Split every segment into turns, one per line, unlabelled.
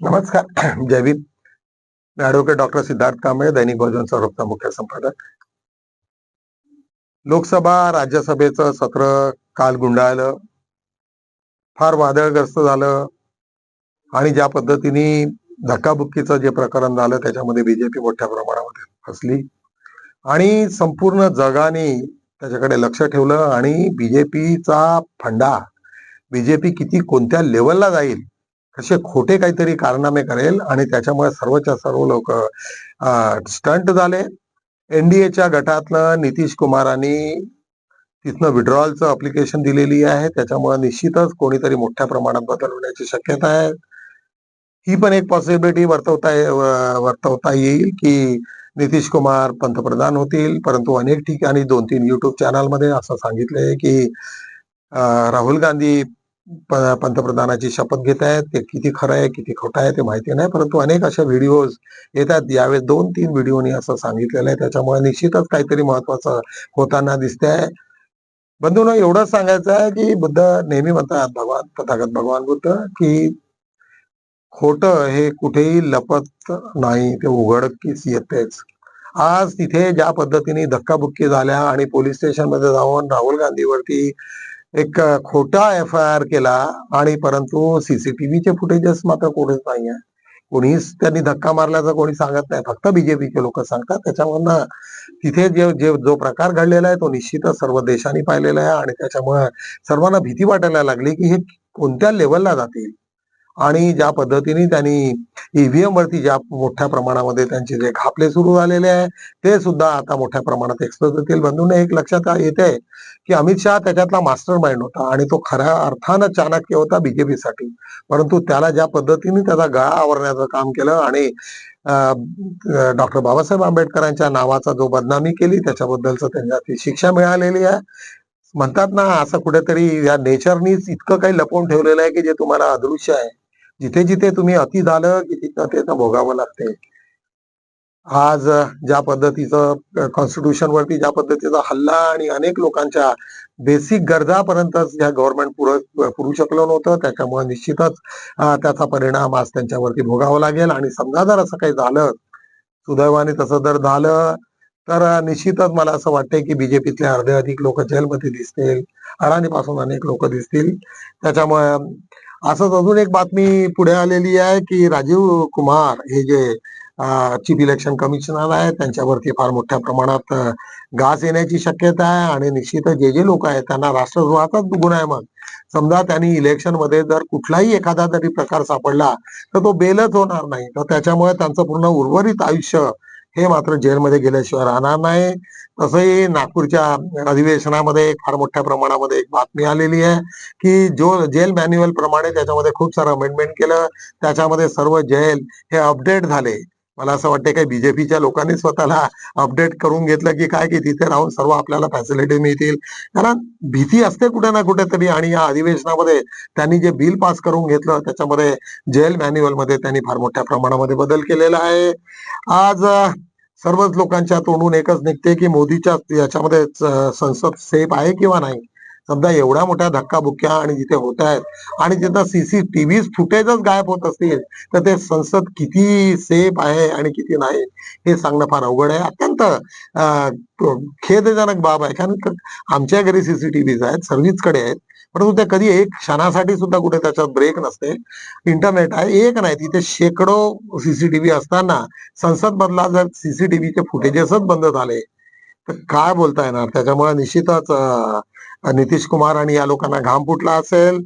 नमस्कार जयवीर मी advocate doctor Siddharth Kamble दैनिक बहुजन सौरभचा मुख्य संपादक. लोकसभा राज्यसभेचं सत्र काल गुंडाळलं. फार वादळग्रस्त झालं. आणि ज्या पद्धतीने धक्काबुक्कीचं जे प्रकरण झालं त्याच्यामध्ये बीजेपी मोठ्या प्रमाणामध्ये फसली. आणि संपूर्ण जगाने त्याच्याकडे लक्ष ठेवलं आणि बीजेपीचा फंडा बीजेपी किती कोणत्या लेवलला जाईल कसे खोटे काहीतरी कारनामे करेल आणि त्याच्यामुळे सर्वच्या सर्व लोक स्टंट झाले. एनडीएच्या गटातलं नितीश कुमारांनी तिथनं विड्रॉलचं अप्लिकेशन दिलेली आहे. त्याच्यामुळे निश्चितच कोणीतरी मोठ्या प्रमाणात बदल होण्याची शक्यता आहे. ही पण एक पॉसिबिलिटी वर्तवता ये- वर्तवता येईल की नितीश कुमार पंतप्रधान होतील. परंतु अनेक ठिकाणी दोन तीन युट्यूब चॅनलमध्ये असं सांगितलंय की राहुल गांधी पंतप्रधानाची शपथ घेत आहेत. ते किती खरं आहे किती खोटं आहे ते माहिती नाही. परंतु अनेक अशा व्हिडिओज येतात. यावेळेस दोन तीन व्हिडिओनी असं सांगितलेलं आहे. त्याच्यामुळे निश्चितच काहीतरी महत्वाचं होताना दिसतंय. बंधून एवढंच सांगायचं आहे की बुद्ध नेहमी म्हणतात भगवान तथागत भगवान बुद्ध की खोट हे कुठेही लपत नाही. ते उघडकीच येतेच. आज तिथे ज्या पद्धतीने धक्काबुक्की झाल्या आणि पोलीस स्टेशनमध्ये जाऊन राहुल गांधीवरती एक खोटा एफ आय आर केला आणि परंतु सीसीटीव्हीचे फुटेजेस मात्र कोणीच नाही आहे कोणीच त्यांनी धक्का मारल्याचं कोणी सांगत नाही. फक्त बीजेपीचे लोक सांगतात. त्याच्यामधनं तिथे जे जे जो प्रकार घडलेला आहे तो निश्चितच सर्व देशांनी पाहिलेला आहे आणि त्याच्यामुळे सर्वांना भीती वाटायला लागली की हे कोणत्या लेवलला जातील. आणि ज्या पद्धतीने त्यांनी ईव्हीएम वरती ज्या मोठ्या प्रमाणामध्ये त्यांचे जे घापले सुरू झालेले आहे ते सुद्धा आता मोठ्या प्रमाणात एक्सप्रेस होतील. बंधून एक लक्षात येते की अमित शहा त्याच्यातला मास्टर माइंड होता आणि तो खऱ्या अर्थानं चाणक्य होता बीजेपीसाठी परंतु त्याला ज्या पद्धतीने त्याचा गळा आवरण्याचं काम केलं आणि डॉक्टर बाबासाहेब आंबेडकरांच्या नावाचा जो बदनामी केली त्याच्याबद्दलच त्यांना ती शिक्षा मिळालेली आहे. म्हणतात ना असं कुठेतरी या नेचरनीच इतकं काही लपवून ठेवलेलं आहे की जे तुम्हाला अदृश्य आहे. जिथे जिथे तुम्ही अति झालं की तिथं ते भोगावं लागते. आज ज्या पद्धतीचं कॉन्स्टिट्यूशन वरती ज्या पद्धतीचा हल्ला आणि अनेक लोकांच्या बेसिक गरजापर्यंतच ह्या गव्हर्नमेंट पुर पुरू शकलं नव्हतं. त्याच्यामुळे निश्चितच त्याचा परिणाम आज त्यांच्यावरती भोगावा लागेल. आणि समजा जर असं काही झालं सुदैवाने तसं जर झालं तर निश्चितच मला असं वाटतंय की बीजेपीतले अर्धे अधिक लोक जेलमध्ये दिसतील. अडाणीपासून अनेक लोक दिसतील. त्याच्यामुळे असंच अजून एक बातमी पुढे आलेली आहे की राजीव कुमार हे जे चीफ इलेक्शन कमिशनर आहे त्यांच्यावरती फार मोठ्या प्रमाणात घास गाज येण्याची शक्यता आहे आणि निश्चित जे जे लोक आहेत त्यांना राष्ट्रद्रोहाचाच गुन्हा आहे मग. समजा त्यांनी इलेक्शनमध्ये जर कुठलाही एखादा तरी प्रकार सापडला तर तो बेलच होणार नाही. तर त्याच्यामुळे त्यांचं पूर्ण उर्वरित आयुष्य हे मात्र जेलमध्ये गेल्याशिवाय राहणार नाही. तसंही नागपूरच्या अधिवेशनामध्ये फार मोठ्या प्रमाणामध्ये एक बातमी आलेली आहे की जो जेल मॅन्युअल प्रमाणे त्याच्यामध्ये खूप सारं अमेंडमेंट केलं. त्याच्यामध्ये सर्व जेल हे अपडेट झाले. मला असं वाटतं काही बीजेपीच्या लोकांनी स्वतःला अपडेट करून घेतलं की काय की तिथे राहून सर्व आपल्याला फॅसिलिटी मिळतील. कारण भीती असते कुठे ना कुठेतरी आणि या अधिवेशनामध्ये त्यांनी जे बिल पास करून घेतलं त्याच्यामध्ये जेल मॅन्युअलमध्ये त्यांनी फार मोठ्या प्रमाणामध्ये बदल केलेला आहे. आज सर्वच लोकांच्या तोंडून एकच निघते की मोदीच्या याच्यामध्ये संसद सेफ आहे किंवा नाही. समजा एवढ्या मोठ्या धक्काबुक्क्या आणि जिथे होत आहेत आणि तिथं सीसीटीव्ही फुटेजच गायब होत असतील तर ते संसद किती सेफ आहे आणि किती नाही हे सांगणं फार अवघड आहे. अत्यंत खेदजनक बाब आहे. कारण आमच्या घरी सीसीटीव्ही आहेत सर्व्हिसकडे आहेत परंतु ते कधी एक क्षणासाठी सुद्धा कुठे त्याच्यात ब्रेक नसते. इंटरनेट आहे एक नाही तिथे शेकडो सीसीटीव्ही असताना संसद मधला जर सीसीटीव्हीचे फुटेजेसच बंद झाले तर काय बोलता येणार? त्याच्यामुळे निश्चितच नितीश कुमार आणि या लोकांना घाम फुटला असेल.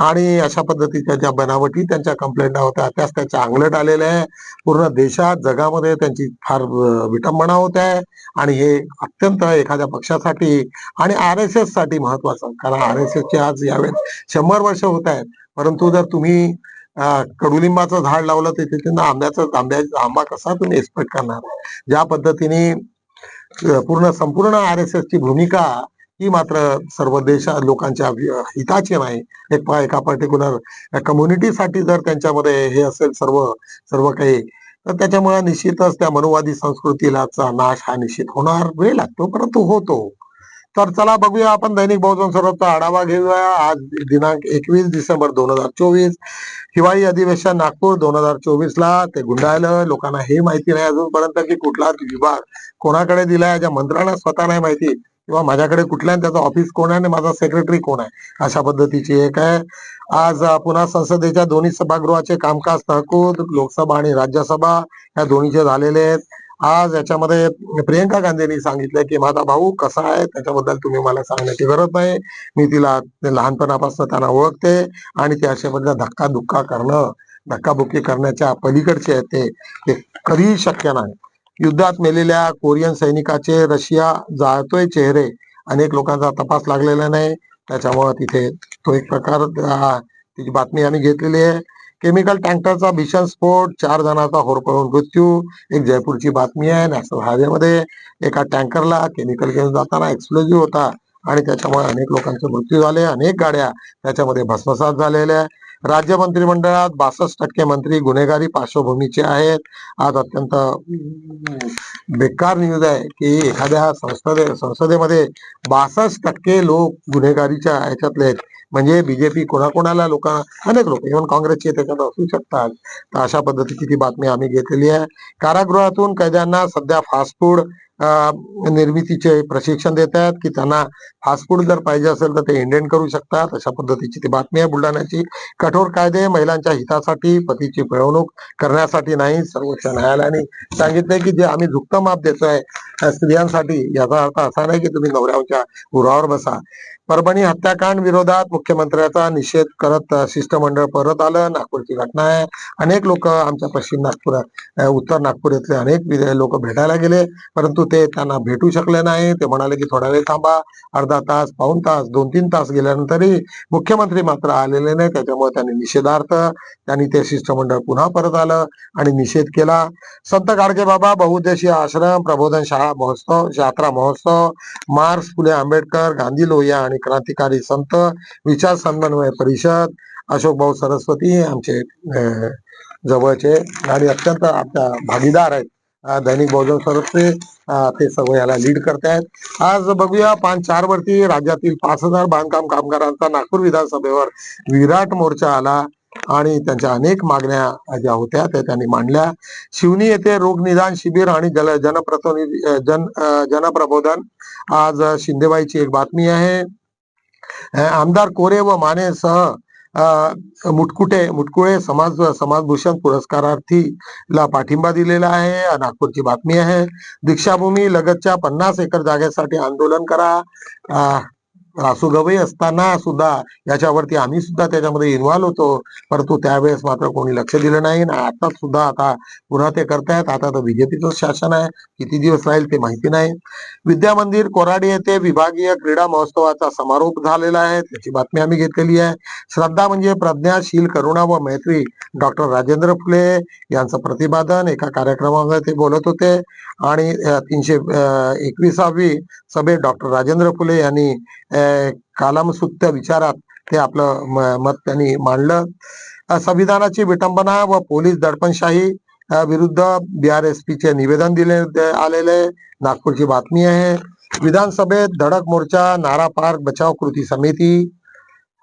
आणि अशा पद्धतीच्या ज्या बनावटी त्यांच्या कंप्लेंट होत्या त्याच त्याच्या अंगलट आलेल्या आहे. पूर्ण देशात जगामध्ये त्यांची फार विटंबना होत आहे. आणि हे अत्यंत एखाद्या पक्षासाठी आणि आर एस एससाठी महत्वाचं कारण आर एस एसचे आज यावेळेस शंभर वर्ष होत आहेत. परंतु जर तुम्ही कडुलिंबाचं झाड लावलं तर तिथे आंब्याचं आंब्या आंबा कसा तुम्ही एक्सपेक्ट करणार? ज्या पद्धतीने पूर्ण संपूर्ण आर एस एसची भूमिका ही मात्र सर्व देशा लोकांच्या हिताची नाही. एक एका पर्टिक्युलर कम्युनिटीसाठी जर त्यांच्यामध्ये हे असेल सर्व सर्व काही तर त्याच्यामुळे निश्चितच त्या मनुवादी संस्कृतीला चा नाश हा निश्चित होणार वेळ लागतो परंतु होतो. तर चला बघूया आपण दैनिक बहुजन स्वराजचा आढावा घेऊया. आज दिनांक एकवीस डिसेंबर दोन हजार चोवीस हिवाळी अधिवेशन नागपूर दोन हजार चोवीस ला ते गुंडाळलं. लोकांना हे माहिती नाही अजूनपर्यंत की कुठला विभाग कोणाकडे दिलाय. ज्या मंत्र्यांना स्वतः नाही माहिती किंवा माझ्याकडे कुठल्या त्याचं ऑफिस कोण आहे आणि माझा सेक्रेटरी कोण आहे? अशा पद्धतीची एक आहे. आज पुन्हा संसदेच्या दोन्ही सभागृहाचे कामकाज तहकूद लोकसभा आणि राज्यसभा या दोन्हीचे झालेले आहेत. आज याच्यामध्ये प्रियंका गांधींनी सांगितलं की माझा भाऊ कसा आहे? त्याच्याबद्दल तुम्ही मला सांगण्याची गरज नाही. मी तिला लहानपणापासून त्यांना ओळखते आणि ते अशा बद्दल धक्का दुक्का करणं धक्काबुक्की करण्याच्या पलीकडचे आहे ते कधीही शक्य नाही. युद्धात मेलेल्या कोरियन सैनिकाचे रशिया जाळतोय चेहरे. अनेक लोकांचा तपास लागलेला नाही. त्याच्यामुळे तिथे तो एक प्रकार तिची बातमी आम्ही घेतलेली आहे. केमिकल टँकरचा भीषण स्फोट चार जणांचा होरपळून मृत्यू एक जयपूरची बातमी आहे नॅशनल हायवेमध्ये. एका टँकरला केमिकल घेऊन जाताना एक्सप्लोजिव्ह होता आणि त्याच्यामुळे अनेक लोकांचे मृत्यू झाले अनेक गाड्या त्याच्यामध्ये भस्मसात झालेल्या. आहे. राज्य मंत्रिमंडळात बासष्ट टक्के मंत्री गुन्हेगारी पार्श्वभूमीचे आहेत. आज अत्यंत बेकार न्यूज आहे की एखाद्या संसदे संसदेमध्ये बासष्ट टक्के लोक गुन्हेगारीच्या ह्याच्यातले आहेत. म्हणजे बीजेपी कोणाकोणाला लोकांना अनेक लोक इव्हन काँग्रेसचे त्याच्यात असू शकतात. तर अशा पद्धतीची ती बातमी आम्ही घेतलेली आहे. कारागृहातून कैद्यांना सध्या फास्ट फूड निर्मितीचे प्रशिक्षण देत आहेत की त्यांना फास्ट फूड जर पाहिजे असेल तर ते इंडेंट करू शकतात. अशा पद्धतीची ती बातमी आहे बुलढाण्याची. कठोर कायदे महिलांच्या हितासाठी पतीची पिळवणूक करण्यासाठी नाही सर्वोच्च न्यायालयाने सांगितलंय की जे आम्ही झुकतं माप देतोय स्त्रियांसाठी याचा अर्थ असा नाही की तुम्ही नवऱ्याच्या उरावर बसा. परभणी हत्याकांड विरोधात मुख्यमंत्र्याचा निषेध करत शिष्टमंडळ परत आलं. नागपूरची घटना आहे. अनेक लोक आमच्या पश्चिम नागपूर उत्तर नागपूर येथले अनेक लोक भेटायला गेले. परंतु ते त्यांना भेटू शकले नाही. ते म्हणाले की थोडा वेळ थांबा. अर्धा तास पाऊन तास दोन तीन तास गेल्यानंतरही मुख्यमंत्री मात्र आलेले नाही. त्याच्यामुळे त्यांनी निषेधार्थ त्यांनी ते शिष्टमंडळ पुन्हा परत आलं आणि निषेध केला. संत गाडगे बाबा बहुद्देशीय आश्रम प्रबोधन शाळा महोत्सव यात्रा महोत्सव मार्स फुले आंबेडकर गांधी लोहिया आणि क्रांतिकारी संत विचार समन्वय परिषद अशोक भाऊ सरस्वती आमचे जवळचे आणि अत्यंत आपल्या भागीदार आहेत. दैनिक बहुजन सरस्वती ते सर्व याला लीड करतायत आज बघूया पाच चार वरती राज्यातील पाच हजार बांधकाम कामगारांचा नागपूर विधानसभेवर विराट मोर्चा आला आणि त्यांच्या अनेक मागण्या ज्या होत्या त्या त्यांनी मांडल्या. शिवनी येथे रोगनिदान शिबिर आणि जल जनप्रतिनिधी जन जनप्रबोधन. आज शिंदेबाईची एक बातमी आहे. आमदार कोरे व मानेसह मुटकुटे मुटकुळे समाज समाजभूषण पुरस्कारार्थी ला पाठिंबा दिलेला आहे. नागपूरची बातमी आहे. दीक्षाभूमी लगतच्या पन्नास एकर जागेसाठी आंदोलन करा. रासू गवई असताना सुद्धा याच्यावरती आम्ही सुद्धा त्याच्यामध्ये इन्व्हॉल्व्ह होतो. परंतु त्यावेळेस मात्र कोणी लक्ष दिलं नाही ना आता सुद्धा आता पुन्हा ते करतायत. आता तर बीजेपीचं शासन आहे. किती दिवस राहील ते माहिती नाही. विद्या मंदिर कोराडी येथे विभागीय क्रीडा महोत्सवाचा समारोप झालेला आहे. त्याची बातमी आम्ही घेतलेली आहे. श्रद्धा म्हणजे प्रज्ञाशील करुणा व मैत्री. डॉक्टर राजेंद्र फुले यांचं प्रतिपादन एका कार्यक्रमामध्ये ते बोलत होते. आणि तीनशे एकविसावी सभेत डॉक्टर राजेंद्र फुले यांनी कालामसुत्त विचारात ते आपलं मत त्यांनी मांडलं. संविधानाची विटंबना व पोलीस दडपणशाही अं, विरुद्ध बीआरएसपी चे निवेदन दिले आलेले नागपूरची बातमी आहे. विधानसभेत धडक मोर्चा नारा पार्क बचाव कृती समिती.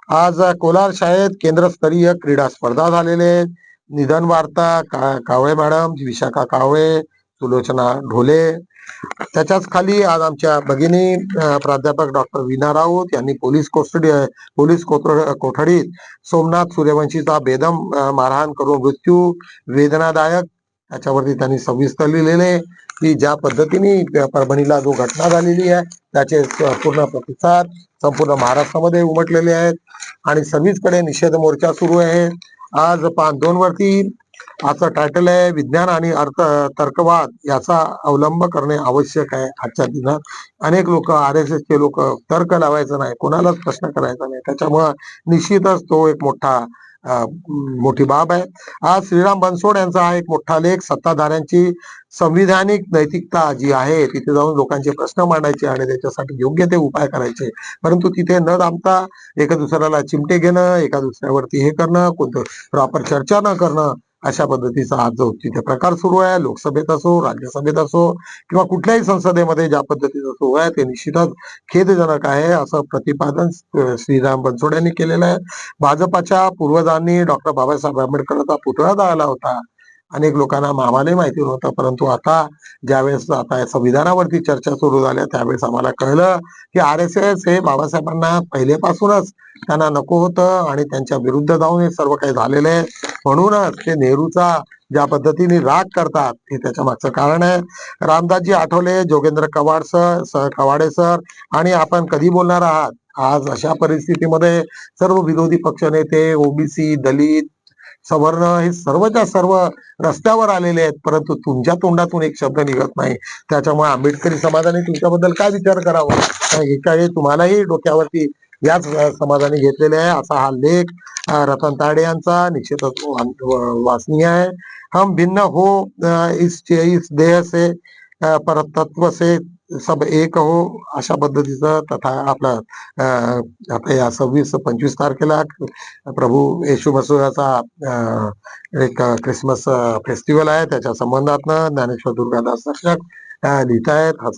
आज कोलार शाळेत केंद्रस्तरीय क्रीडा स्पर्धा झालेले. निधन वार्ता का- कावळे मॅडम विशाखा कावळे सुलोचना ढोले. त्याच्याच खाली आज आमच्या भगिनी प्राध्यापक डॉक्टर विना राऊत यांनी पोलीस कोठडी पोलीस कोठ- कोठडीत सोमनाथ सूर्यवंशीचा बेदम मारहाण करून मृत्यू वेदनादायक त्याच्यावरती त्यांनी सविस्तर लिहिलेले की ज्या पद्धतीने परभणीला जो घटना झालेली आहे त्याचे पूर्ण प्रतिसाद संपूर्ण महाराष्ट्रामध्ये उमटलेले आहेत. आणि सर्वीचकडे निषेध मोर्चा सुरू आहे. आज पाच दोन वरती आजचं टायटल आहे विज्ञान आणि अर्थ तर्कवाद याचा अवलंब करणे आवश्यक आहे आजच्या दिनात. अनेक लोक आर एस एसचे लोक तर्क लावायचं नाही कोणालाच प्रश्न करायचा नाही. त्याच्यामुळं निश्चितच तो एक मोठा मोठी बाब आहे. आज श्रीराम बनसोड यांचा हा एक मोठा लेख सत्ताधाऱ्यांची संविधानिक नैतिकता जी आहे तिथे जाऊन लोकांचे प्रश्न मांडायचे आणि त्याच्यासाठी योग्य ते उपाय करायचे. परंतु तिथे न थांबता एका दुसऱ्याला चिमटे घेणं एका दुसऱ्यावरती हे करणं कोणतं प्रॉपर चर्चा न करणं अशा पद्धतीचा आज जो तिथे प्रकार सुरू आहे लोकसभेत असो राज्यसभेत असो किंवा कुठल्याही संसदेमध्ये ज्या पद्धतीचा सुरू आहे ते निश्चितच खेदजनक आहे असं प्रतिपादन श्रीराम बनसोड यांनी केलेलं आहे. भाजपाच्या पूर्वजांनी डॉक्टर बाबासाहेब आंबेडकरांचा पुतळा जाळला होता. अनेक लोकांना आम्हालाही माहिती नव्हतं परंतु आता ज्यावेळेस आता संविधानावरती चर्चा सुरू झाल्या त्यावेळेस आम्हाला कळलं की आर एस एस हे बाबासाहेबांना पहिलेपासूनच त्यांना नको होतं आणि त्यांच्या विरुद्ध जाऊन हे सर्व काही झालेलं आहे. म्हणूनच ते नेहरूचा ज्या पद्धतीने राग करतात हे त्याच्या मागचं कारण आहे. Ramdasji Athawale Jogendra Kawad sir sir Kawade sir आणि आपण कधी बोलणार आहात? आज अशा परिस्थितीमध्ये सर्व विरोधी पक्षनेते ओबीसी दलित सवर्ण हे सर्वच्या सर्व रस्त्यावर आलेले आहेत परंतु तुमच्या तोंडातून एक शब्द निघत नाही. त्याच्यामुळे आंबेडकरी समाजाने तुमच्याबद्दल काय विचार करावा? कारण एका वेळी तुम्हालाही डोक्यावरती याच समाजाने घेतलेले आहे. असा हा लेख रतन ताडे यांचा निश्चितच वाचनीय आहे. हम भिन्न हो इस इस देह से परतत्व से सब एक हो अशा पद्धतीचं तथा आपला आता आपल्या या सव्वीस पंचवीस तारखेला प्रभू येशू मसुराचा एक क्रिसमस फेस्टिवल आहे. त्याच्या संबंधातनं ज्ञानेश्वर दुर्गादास दर्शक लिहित आहेत हा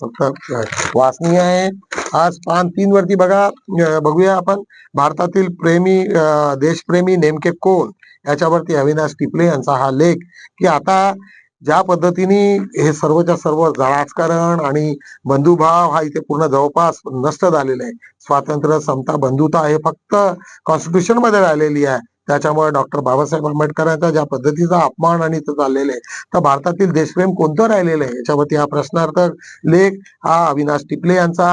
वाचनीय आहे. आज पान तीन वरती बघा बघूया आपण. भारतातील प्रेमी देशप्रेमी नेमके कोण? याच्यावरती अविनाश टिपले यांचा हा लेख की आता ज्या पद्धतीने हे सर्वच्या सर्व राजकारण आणि बंधुभाव हा इथे पूर्ण जवळपास नष्ट झालेला आहे. स्वातंत्र्य समता बंधुता हे फक्त कॉन्स्टिट्यूशनमध्ये राहिलेली आहे. त्याच्यामुळे डॉक्टर बाबासाहेब आंबेडकरांचा ज्या पद्धतीचा अपमान आणि इथं चाललेला आहे तर भारतातील देशप्रेम कोणतं राहिलेलं आहे? याच्यावरती हा प्रश्नार्थक लेख हा अविनाश टिपले यांचा.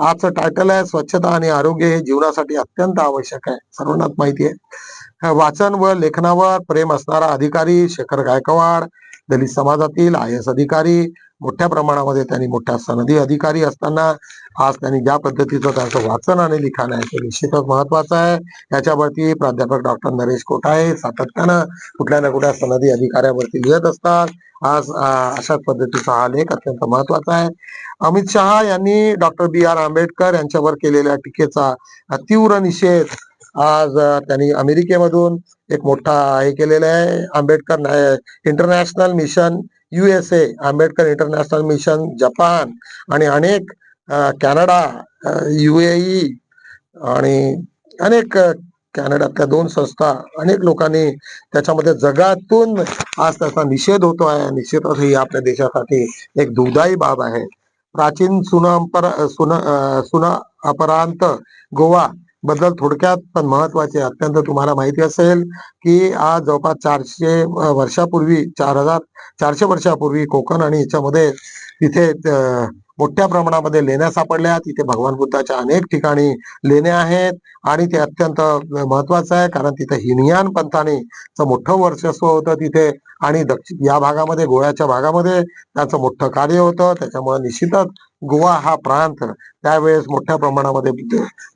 आजचं टायटल आहे स्वच्छता आणि आरोग्य हे जीवनासाठी अत्यंत आवश्यक आहे. सर्वांनाच माहिती आहे. वाचन व लेखनावर प्रेम असणारा अधिकारी शेखर गायकवाड दलित समाजातील आय एस अधिकारी मोठ्या प्रमाणामध्ये त्यांनी मोठ्या सनदी अधिकारी असताना आज त्यांनी ज्या पद्धतीचं त्यांचं वाचन आणि लिखाण आहे ते निश्चितच महत्वाचं आहे. याच्यावरती प्राध्यापक डॉक्टर नरेश कोठाळे सातत्यानं कुठल्या ना कुठल्या सनदी अधिकाऱ्यावरती लिहित असतात. आज अशाच पद्धतीचा हा लेख अत्यंत महत्त्वाचा आहे. अमित शहा यांनी डॉक्टर बी आर आंबेडकर यांच्यावर केलेल्या टीकेचा तीव्र निषेध आज त्यांनी अमेरिकेमधून एक मोठा हे केलेला आहे. Ambedkar international mission USA Ambedkar international mission Japan आणि अनेक कॅनडा युएई आणि अनेक कॅनडातल्या दोन संस्था अनेक लोकांनी त्याच्यामध्ये जगातून आज त्याचा निषेध होतो आहे. निश्चितच ही आपल्या देशासाठी एक दुर्दायी बाब आहे. प्राचीन सुनअपर सुन सुन अपरांत गोवा बद्दल थोडक्यात पण महत्त्वाचे अत्यंत तुम्हाला माहिती असेल की आज जवळपास चारशे वर्षापूर्वी चार हजार चारशे वर्षापूर्वी कोकण आणि याच्यामध्ये तिथे मोठ्या प्रमाणामध्ये लेण्या सापडल्या. तिथे भगवान बुद्धाच्या अनेक ठिकाणी लेण्या आहेत आणि ते अत्यंत महत्वाचं आहे. कारण तिथे हिनयान पंथाने मोठं वर्चस्व होतं. तिथे आणि दक्षिण या भागामध्ये गोव्याच्या भागामध्ये त्याचं मोठं कार्य होतं. त्याच्यामुळे निश्चितच गोवा हा प्रांत त्यावेळेस मोठ्या प्रमाणामध्ये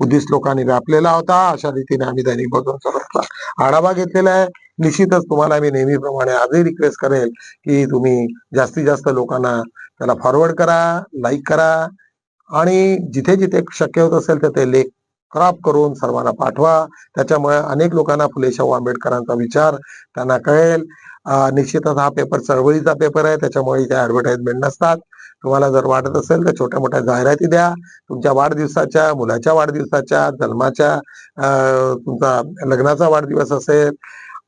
बुद्धिस्ट लोकांनी व्यापलेला होता. अशा रीतीने आम्ही दैनिक बघून आढावा घेतलेला आहे. निश्चितच तुम्हाला मी नेहमीप्रमाणे आजही रिक्वेस्ट करेल की तुम्ही जास्तीत जास्त लोकांना त्याला फॉरवर्ड करा लाईक करा. आणि जिथे जिथे शक्य होत असेल तर ते लेख क्रॉप करून सर्वांना पाठवा. त्याच्यामुळे अनेक लोकांना फुले शाहू आंबेडकरांचा विचार त्यांना कळेल. निश्चितच हा पेपर चळवळीचा पेपर आहे. त्याच्यामुळे इथे ऍडव्हर्टाइजमेंट नसतात. तुम्हाला जर वाटत असेल तर छोट्या मोठ्या जाहिराती द्या. तुमच्या वाढदिवसाच्या मुलाच्या वाढदिवसाच्या जन्माच्या तुमचा लग्नाचा वाढदिवस असेल.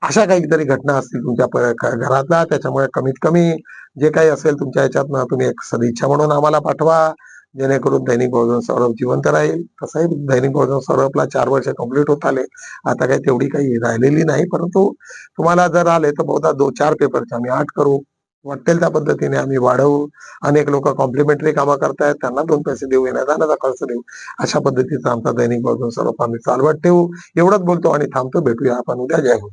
अशा काहीतरी घटना असतील तुमच्या घरातला घरातल्या. त्याच्यामुळे कमीत कमी जे काही असेल तुमच्या ह्याच्यातनं तुम्ही एक सदिच्छा म्हणून आम्हाला पाठवा. जेणेकरून दैनिक बहुजन सौरभ जिवंत राहील. तसंही दैनिक बहुजन सौरभला चार वर्ष कंप्लीट होत आले. आता काही तेवढी काही राहिलेली नाही परंतु तुम्हाला जर आले तर बहुधा दोन चार पेपरचे आम्ही आठ करू. वाटेल त्या पद्धतीने आम्ही वाढवू. अनेक लोक कॉम्प्लिमेंटरी कामं करतायत त्यांना दोन पैसे देऊ येण्याचा खर्च देऊ. अशा पद्धतीचा आमचा दैनिक बहुजन सौरभ आम्ही चालवत ठेवू. एवढंच बोलतो आणि थांबतो. भेटूया आपण उद्या. जय हो